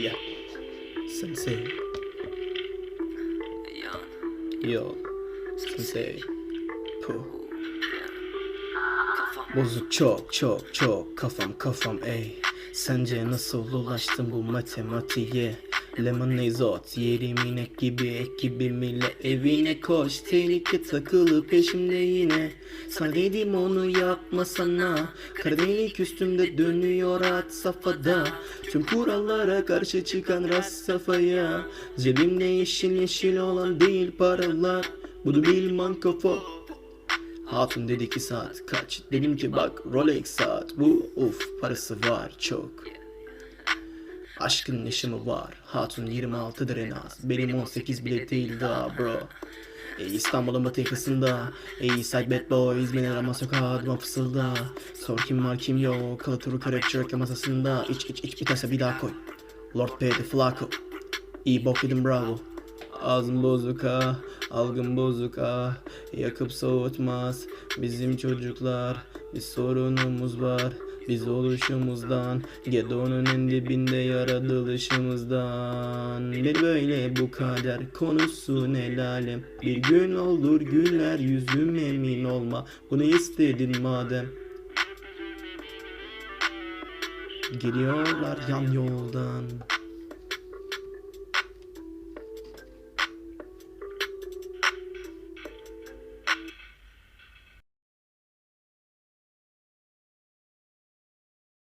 Yeah. Sensei. Yo. Sensei. Puh. Bozuk çok çok çok kafam kafam ey Sence nasıl ulaştım bu matematiğe Lemonade zot yerim inek gibi ekibimle evine koş. Tehlike takılı peşimde yine. Sana dedim onu yapmasana Karadelik üstümde dönüyor at safhada. Tüm kurallara karşı çıkan rast safhaya. Cebimde yeşil yeşil olan değil paralar. Bunu bilmem kafa Hatun dedi ki saat kaç? Dedim ki bak Rolex saat. Bu Uf parası var çok Aşkın yaşamı var. Hatun 26'dır en az. Benim 18 bile değil daha bro. Ey İstanbul'un batı yakasında. Ey side bad boy İzmir'in ama sokağı adıma fısılda. Sor kim var kim yok. Kalaturu karabçı masasında. İç iç iç biterse bir daha koy. Lord P. Flaco. İyi bok yedim bravo Ağzım bozuk ha, algım bozuk ha. Yakıp soğutmaz bizim çocuklar. Bir sorunumuz var biz oluşumuzdan. Gedonun en dibinde yaratılışımızdan Bir böyle bu kader konusu ne alem Bir gün olur güller yüzüm emin olma. Bunu istedin madem. Geliyorlar yan yoldan